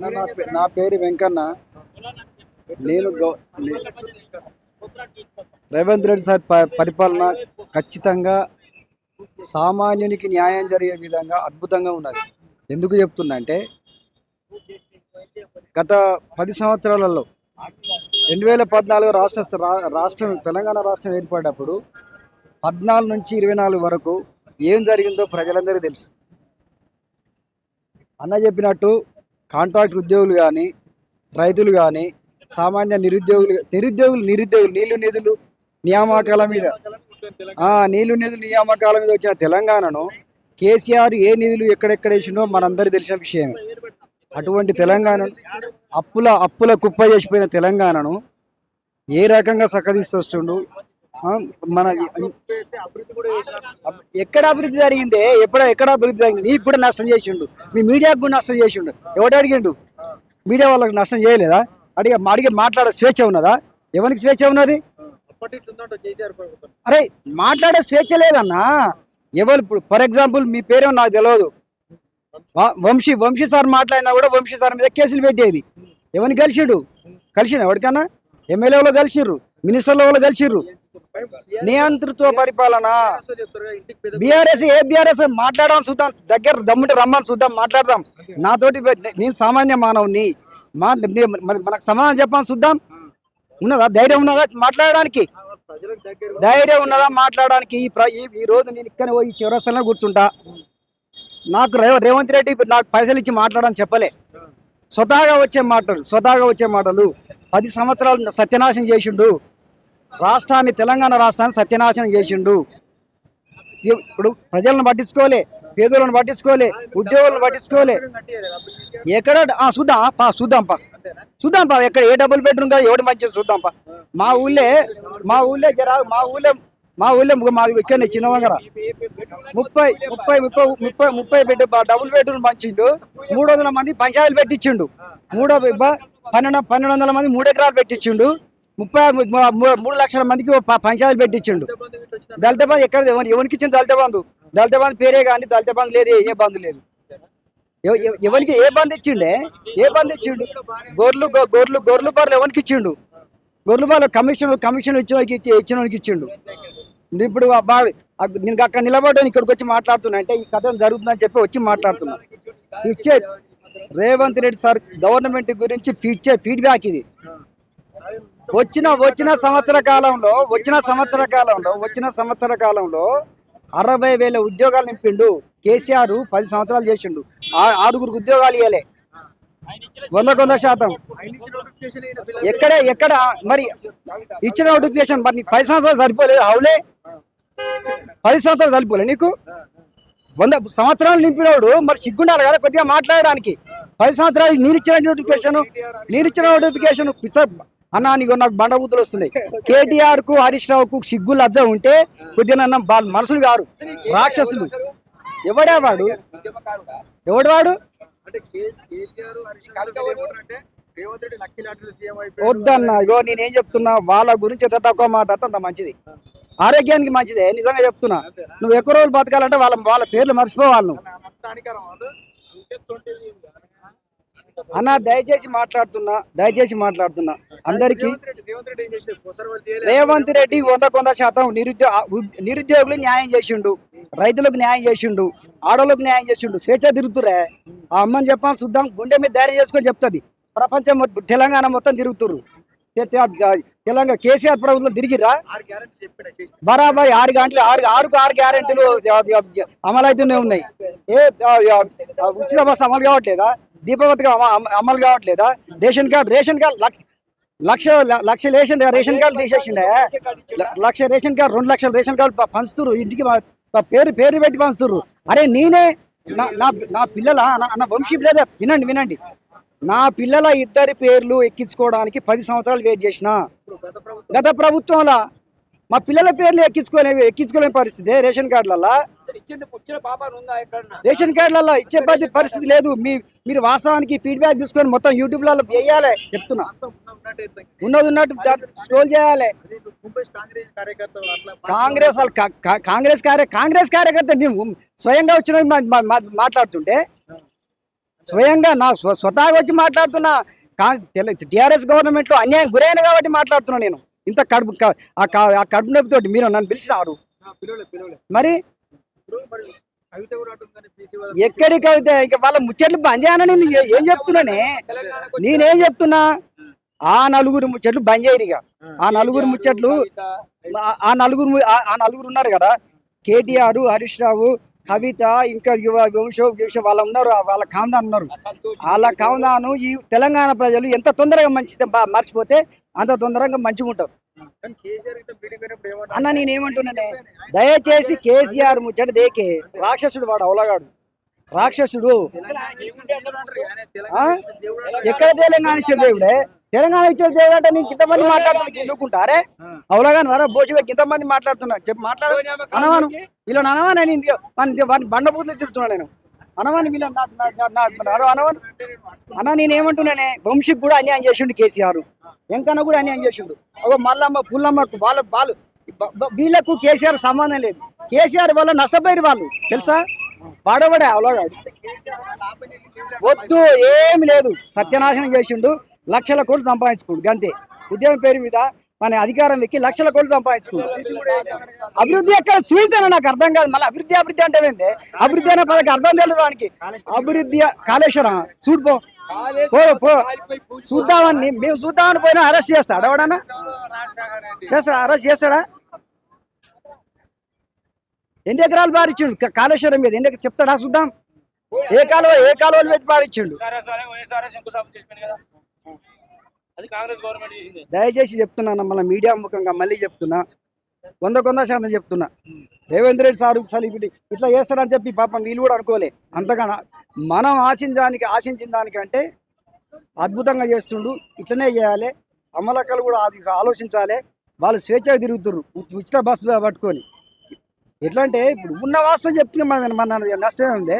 నా పే- నా పేరు వెంకన్న. నేను గౌ- రేవంత్ రెడ్డి సార్ ప- పరిపాలన ఖచ్చితంగా సామాన్యునికి న్యాయం జరిగే విధంగా అద్భుతంగా ఉన్నది. ఎందుకు చెప్తున్నా అంటే గత పది సంవత్సరాలలో రెండు వేల పద్నాలుగు రాష్ట్ర రా- రాష్ట్రం తెలంగాణ రాష్ట్రం ఏర్పడేటప్పుడు పద్నాలుగు నుంచి ఇరవై నాలుగు వరకు ఏం జరిగిందో ప్రజలందరికీ తెలుసు. అన్న చెప్పినట్టు కాంట్రాక్ట్ ఉద్యోగులు కానీ రైతులు కానీ సామాన్య నిరుద్యోగులు నిరుద్యోగులు నిరుద్యోగులు నీళ్ళు నిధులు నియామకాల మీద. నీళ్ళు నిధులు నియామకాల మీద వచ్చిన తెలంగాణను కేసీఆర్ ఏ నిధులు ఎక్కడెక్కడ వేసిండో మనందరూ తెలిసిన విషయమే. అటువంటి తెలంగాణ అప్పుల అప్పుల కుప్ప చేసిపోయిన తెలంగాణను ఏ రకంగా సక్కదిస్తూ వస్తుండు మన ఎక్కడ అభివృద్ధి జరిగిందే? ఎక్కడ ఎక్కడ అభివృద్ధి జరిగింది? నీకు కూడా నష్టం చేసిండు. మీ మీడియాకు కూడా నష్టం చేసిండు. ఎవడు అడిగిండు? మీడియా వాళ్ళకి నష్టం చేయలేదా? అడిగే అడిగే మాట్లాడే స్వేచ్ఛ ఉన్నదా? ఎవరికి స్వేచ్ఛ ఉన్నది? అరే మాట్లాడే స్వేచ్ఛ లేదన్నా. ఎవరు ఇప్పుడు ఫర్ ఎగ్జాంపుల్ మీ పేరేమో నాకు తెలియదు వంశీ వంశీ సార్ మాట్లాడినా కూడా వంశీ సార్ మీద కేసులు పెట్టేది. ఎవరిని కలిసిండు? కలిసిండు ఎవరికన్నా? ఎమ్మెల్యేలో కలిసిర్రు మినిస్టర్ల వాళ్ళు కలిసిర్రు నియంతృత్వ పరిపాలన. బీఆర్ఎస్ ఏ బీఆర్ఎస్? మాట్లాడడం చూద్దాం దగ్గర దమ్ముంటే రమ్మని చూద్దాం మాట్లాడదాం. నాతోటి నేను సామాన్య మానవుని. మా మనకు సమాధానం చెప్పాలని చూద్దాం ఉన్నదా? ధైర్యం ఉన్నదా? మాట్లాడడానికి. ధైర్యం ఉన్నదా? మాట్లాడడానికి. ఈ రోజు నేను ఇక్కడ పోయి చివరస్థలంలో కూర్చుంటా. నాకు రేవ- రేవంత్ రెడ్డి నాకు పైసలు ఇచ్చి మాట్లాడని చెప్పలే. స్వతహాగా వచ్చే మాటలు స్వతహాగా వచ్చే మాటలు. పది సంవత్సరాలు సత్యనాశనం చేసిండు. రాష్ట్రాన్ని తెలంగాణ రాష్ట్రాన్ని సత్యనాశనం చేసిండు. ఇప్పుడు ప్రజలను పట్టించుకోలే పేదలను పట్టించుకోలే ఉద్యోగులను పట్టించుకోలే. ఎక్కడ ఆ, చూద్దాం పా చూద్దాంపా ఎక్కడ ఏ డబుల్ బెడ్రూమ్ కాదు ఎవడు మంచిది చూద్దాంపా మా ఊళ్ళే మా ఊళ్ళే జరా మా ఊళ్ళే మా ఊళ్ళే మాది ఇక్కడ చిన్నవంగర ముప్పై ముప్పై ముప్పై ముప్పై ముప్పై బెడ్ డబుల్ బెడ్రూమ్ పంచిండు. మూడు వందల మంది పంచాయతీలు పెట్టించిండు. మూడో పన్నెండు పన్నెండు వందల మంది మూడు ఎకరాలు పెట్టించిండు. ముప్పై మూడు లక్షల మందికి పంచాయతీలు పెట్టించిండు. దళిత బంధు ఎక్కడ ఎవరి- ఎవరికి ఇచ్చింది దళిత బంధు? దళిత బంధు పేరే కానీ దళిత బంధు లేదు ఏ బంధు లేదు. ఎవ- ఎవ- ఎవరికి ఏ బంధు ఇచ్చిండే? ఏ బంధు ఇచ్చిండు? గొర్రెలు గొర్రెలు గొర్రెలు బర్రెలు ఎవరికి ఇచ్చిండు? గొర్రెలు బర్రెలు కమిషన్ కమిషన్ ఇచ్చిన ఇచ్చిన ఇచ్చిండు. ఇప్పుడు నేను అక్కడ నిలబడ్డాను ఇక్కడికి వచ్చి మాట్లాడుతున్నా. అంటే ఈ కథ జరుగుతుందని చెప్పి వచ్చి మాట్లాడుతున్నా. ఇచ్చే రేవంత్ రెడ్డి సార్ గవర్నమెంట్ గురించి ఇచ్చే ఫీడ్బ్యాక్ ఇది. వచ్చిన వచ్చిన సంవత్సర కాలంలో వచ్చిన సంవత్సర కాలంలో వచ్చిన సంవత్సర కాలంలో అరవై వేల ఉద్యోగాలు నింపిండు కేసీఆర్ పది సంవత్సరాలు చేసిండు. ఆ- ఆరుగురికి ఉద్యోగాలు ఇవ్వలే వంద వంద శాతం. ఎక్కడ ఎక్కడ మరి ఇచ్చిన నోటిఫికేషన్ మరి నీకు పది సంవత్సరాలు సరిపోలేదు. అవులే. పది సంవత్సరాలు సరిపోలే నీకు? వంద సంవత్సరాలు నింపినోడు మరి సిగ్గుండాలి కదా కొద్దిగా మాట్లాడడానికి. పది సంవత్సరాలు నేను ఇచ్చిన నోటిఫికేషన్ నేను ఇచ్చిన నోటిఫికేషన్ పిచ్చ అన్న నీకు నాకు బండబూతులు వస్తున్నాయి. కేటీఆర్కు హరీష్ రావుకు సిగ్గు లజ్జ ఉంటే కొద్దిగా నన్ను వాళ్ళ మనుషులు కారు. రాక్షసులు. ఎవడే వాడు? ఎవడు వాడు? వద్దన్న ఇగో నేనేం చెప్తున్నా వాళ్ళ గురించి ఎంత తక్కువ మాట్లాడితే అంత మంచిది. ఆరోగ్యానికి మంచిదే నిజంగా చెప్తున్నా. నువ్వు ఎక్కువ రోజులు బతకాలంటే వాళ్ళ వాళ్ళ పేర్లు మర్చిపోవాలి అన్న దయచేసి మాట్లాడుతున్నా దయచేసి మాట్లాడుతున్నా. అందరికి రేవంత్ రెడ్డి వంద కొంద శాతం నిరుద్యోగ నిరుద్యోగులు న్యాయం చేసిండు. రైతులకు న్యాయం చేసిండు. ఆడోళ్ళకు న్యాయం చేసిండు. స్వేచ్ఛ తిరుగుతురే ఆ అమ్మని చెప్పాను చూద్దాం. గుండె మీద ధైర్యం చేసుకొని చెప్తుంది. ప్రపంచం తెలంగాణ మొత్తం తిరుగుతుర్రు. తె- తె- తెలంగాణ కేసీఆర్ ప్రభుత్వం తిరిగిరా బరాబర్ ఆరు గంటలు ఆరు ఆరుకు ఆరు గ్యారెంటీలు అమలవుతూనే ఉన్నాయి. ఏ ఉచిత బస్సు అమలు కావట్లేదా? అమ- అమలు కావట్లేదా? Ration card ration card lakh lakh ration ration card తీసేసిండే. Lakh ration card రెండు లక్షల రేషన్ కార్డు పంచుతురు ఇంటికి పేరు పేరు పెట్టి పంచుతురు అరే నేనే నా నా- నా పిల్లల నా- నా వంశీ బ్రదర్ వినండి వినండి. నా పిల్లల ఇద్దరి పేర్లు ఎక్కించుకోవడానికి పది సంవత్సరాలు వెయిట్ చేసిన. గత ప్రభుత్వంలో. మా పిల్లల పేర్లు ఎక్కించుకోలే ఎక్కించుకోలేని పరిస్థితి. రేషన్ కార్డులలో? రేషన్ కార్డులలో ఇచ్చే పరి- పరిస్థితి లేదు. మీ మీరు వాస్తవానికి ఫీడ్బ్యాక్ తీసుకొని మొత్తం యూట్యూబ్లలో వేయాలి చెప్తున్నా. ఉన్నది ఉన్నట్టు స్క్రోల్ చేయాలి. కాంగ్రెస్ కాంగ్రెస్ కార్య కాంగ్రెస్ కార్యకర్త మేము స్వయంగా వచ్చిన మాట్లాడుతుంటే స్వయంగా నా స్వ స్వతహాగా వచ్చి మాట్లాడుతున్నా. టిఆర్ఎస్ గవర్నమెంట్లో అన్యాయం గురైన కాబట్టి మాట్లాడుతున్నా నేను. ఇంత కడుపు ఆ కడుపు నొప్పితోటి మీరు నన్ను పిలిచినారు. మరి? ఎక్కడికి అయితే ఇక వాళ్ళ ముచ్చట్లు బంద్ చేయనని నేను ఏ- చెప్తున్నానే? నేనేం చెప్తున్నా? ఆ నలుగురు ముచ్చట్లు బంద్ చేయరు ఇక ఆ నలుగురు ముచ్చట్లు ఆ- నలుగురు ఆ- నలుగురు ఉన్నారు కదా? కేటీఆర్ హరీష్ రావు కవిత ఇంకా యువ వంశో వంశ వాళ్ళ ఉన్నారు వాళ్ళ కాందాన్ ఉన్నారు. వాళ్ళ కాందాను ఈ తెలంగాణ ప్రజలు ఎంత తొందరగా మంచి మర్చిపోతే అంత తొందరగా మంచిగా ఉంటారు? అన్న నేనేమంటున్నానే దయచేసి కేసీఆర్ ముచ్చట దేకే రాక్షసుడు వాడు అవలగాడు. రాక్షసుడు. ఎక్కడ తెలంగాణ ఇచ్చే దేవుడే? తెలంగాణ ఇచ్చే దేవుడు అంటే నీకు ఇంతమంది మాట్లాడుతున్నా ఎన్నుకుంటారే అవలగాని వరా బోసిపోయి ఇంతమంది మాట్లాడుతున్నా చెప్పి మాట్లాడు. అనవాను. ఇలా అనవా నేను బండబూతులు తిరుగుతున్నా నేను. అనవాని వీళ్ళ నా- అన్న నేనేమంటున్నానే వంశీకి కూడా అన్యాయం చేసిండు కేసీఆర్. వెంకన్న కూడా అన్యాయం చేసిండు. ఒక మల్లమ్మ పుల్లమ్మకు వాళ్ళ వాళ్ళు వీళ్ళకు కేసీఆర్ సంబంధం లేదు. కేసీఆర్ వల్ల నష్టపోయారు వాళ్ళు. తెలుసా? వాడబడే అవలాడాడు వద్దు ఏమి లేదు. సత్యనాశనం చేసిండు. లక్షల కోట్లు సంపాదించుకోండు గంతే. ఉద్యమం పేరు మీద మన అధికారం ఎక్కి లక్షల కోట్లు సంపాదించుకోండు అభివృద్ధి ఎక్కడ చూసాను నాకు అర్థం కాదు. మళ్ళీ అభివృద్ధి అభివృద్ధి అంటే ఏంది? అభివృద్ధి అనే పదకి అర్థం తెలియదు దానికి అభివృద్ధి కాళేశ్వరం చూడు పో. పో చూద్దామని మేము చూద్దామని పోయినా అరెస్ట్ చేస్తాడు ఎవడన్నా? చేస్తాడా? అరెస్ట్ చేస్తాడా? ఎన్ని ఎకరాలు బారిచ్చిండు కాళేశ్వరం మీద. ఎన్ని చెప్తాడా? చూద్దాం. ఏ కాలువ ఏ కాలువలు పెట్టి బారిచ్చిండు దయచేసి చెప్తున్నాను మళ్ళీ మీడియా ముఖంగా మళ్ళీ చెప్తున్నా. వంద కొంద శాతం చెప్తున్నా. రేవంత్ రెడ్డి సార్ ఒకసారి ఇట్లా చేస్తారని చెప్పి పాపం వీళ్ళు కూడా అనుకోలే. అంతగానో మనం ఆశించడానికి ఆశించిన దానికంటే అద్భుతంగా చేస్తుండు. ఇట్లనే చేయాలి. అమలక్కలు కూడా అది ఆలోచించాలి. వాళ్ళు స్వేచ్ఛగా తిరుగుతుర్రు. ఉచిత బస్సు పట్టుకొని. ఎట్లా అంటే ఇప్పుడు ఉన్న వాస్తవం చెప్తే మన మన నష్టమే ఉంది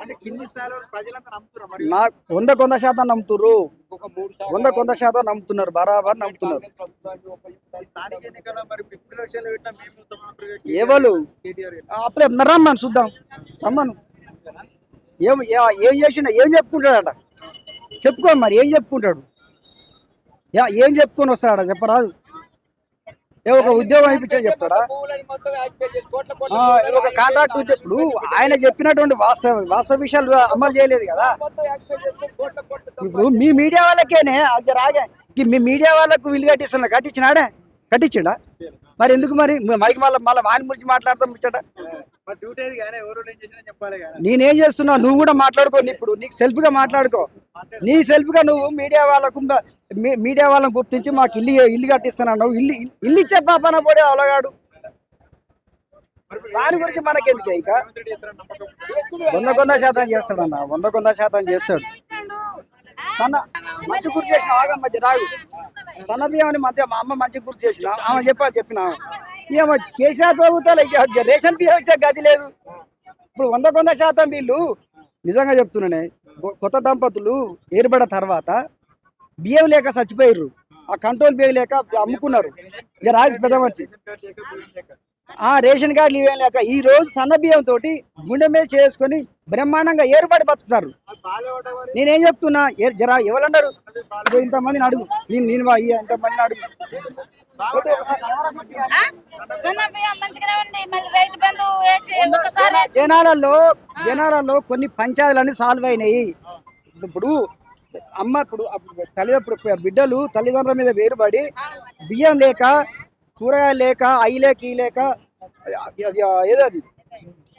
నమ్ముతున్నారు నా వంద కొంద శాతం సార్లు వంద కొంద శాతం నమ్ముతున్నారు. బరాబర్ నమ్ముతున్నారు. ఎవరు? కేటీఆర్ అప్పుడే రమ్మని చూద్దాం. రమ్మను. ఏం ఏ- ఏం చేసిండ? ఏం చెప్పుకుంటాడట? చెప్పుకో మరి ఏం చెప్పుకుంటాడు? యా- ఏం చెప్పుకొని వస్తాడా చెప్పరాదు. ఏ ఒక ఉద్యోగం ఇప్పించని చెప్తాడా ఆ, ఒక కాంట్రాక్ట్ ఇప్పుడు ఆయన చెప్పినటువంటి వాస్తవ వాస్తవ విషయాలు అమలు చేయలేదు కదా. ఇప్పుడు మీ మీడియా వాళ్ళకేనే? అది రాగా మీ మీడియా వాళ్ళకు వీలు కట్టిస్తున్నా కట్టించినాడే? కట్టించిండా? మరి ఎందుకు మరి? మైకి మళ్ళీ మళ్ళీ వాని గురించి మాట్లాడతాం ముచ్చట. నేనేం చేస్తున్నా? నువ్వు కూడా మాట్లాడుకో ఇప్పుడు. నీకు సెల్ఫ్గా మాట్లాడుకో. నీ సెల్ఫ్గా నువ్వు మీడియా వాళ్ళకు మీడియా వాళ్ళని గుర్తించి మాకు ఇల్లు ఇల్లు కట్టిస్తున్నావు ఇల్లు ఇల్లు ఇచ్చే పాపన పోడే అవలగాడు దాని గురించి మనకెందుకే ఇక? వంద కొంద శాతం చేస్తాడన్న? వంద కొంద శాతం చేస్తాడు. సన్న మంచి గుర్తు చేసిన ఆగం మధ్య రాగు. సన్న బియ్యాన్ని మధ్య మా అమ్మ మంచి గుర్తు చేసిన. ఆమె చెప్పా చెప్పిన. ఏమో కేసీఆర్ ప్రభుత్వాలు ఇక రేషన్ బియ్యం వచ్చే గది లేదు. ఇప్పుడు వంద కొంద శాతం వీళ్ళు నిజంగా చెప్తున్నానే కొత్త దంపతులు ఏర్పడిన తర్వాత బియ్యం లేక చచ్చిపోయారు ఆ కంట్రోల్ బియ్యం లేక అమ్ముకున్నారు. ఇక రాజు పెద్ద మనిషి. ఆ రేషన్ కార్డులు ఇవేం లేక ఈ రోజు సన్న బియ్యం తోటి గుండె మీద చేసుకొని బ్రహ్మాండంగా ఏర్పడి బతుకుతారు. నేనేం చెప్తున్నా జరా ఎవరన్నారు? ఇంతమందిని అడుగు. నేను నేను ఇంతమందిని అడుగు. జనాలలో జనాలలో కొన్ని పంచాయతీలన్నీ సాల్వ్ అయినాయి. ఇప్పుడు అమ్మ ఇప్పుడు తల్లిదండ్రులు బిడ్డలు తల్లిదండ్రుల మీద వేరుపడి బియ్యం లేక కూరగాయలు లేక అయి లేక ఈ లేక ఏదో అది.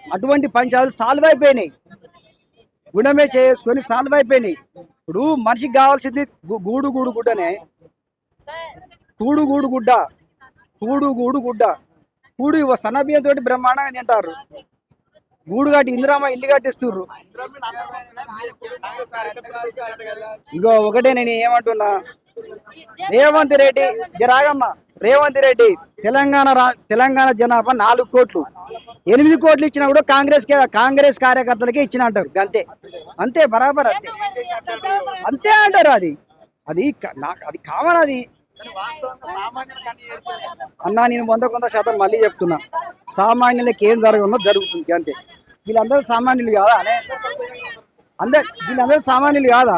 అటువంటి పంచాలు సాల్వ్ అయిపోయినాయి. గుణమే చేసుకొని సాల్వ్ అయిపోయినాయి. ఇప్పుడు మనిషికి కావాల్సింది గూడు గూడు గుడ్డనే. కూడు గూడు గుడ్డ. కూడు గూడు గుడ్డ. కూడు సన్నబియ్యంతో బ్రహ్మాండంగా తింటారు. గూడు కట్టి ఇందిరామ ఇల్లు కట్టిస్తుర్రు. ఇగో ఒకటే నేను ఏమంటున్నా. రేవంత్ రెడ్డి జరాగమ్మ రేవంత్ రెడ్డి తెలంగాణ రా- తెలంగాణ జనాభా నాలుగు కోట్లు. ఎనిమిది కోట్లు ఇచ్చినా కూడా కాంగ్రెస్ కే- కాంగ్రెస్ కార్యకర్తలకే ఇచ్చిన అంటారు అంతే అంతే బరాబర్ అంతే. అంతే అంటారు అది. అది నాకు అది కామన్ అది. అన్నా నేను వంద కొంత శాతం మళ్ళీ చెప్తున్నా. సామాన్యులకి ఏం జరగనో జరుగుతుంది అంతే. వీళ్ళందరూ సామాన్యులు కాదా? అనే అందరు వీళ్ళందరూ సామాన్యులు కాదా?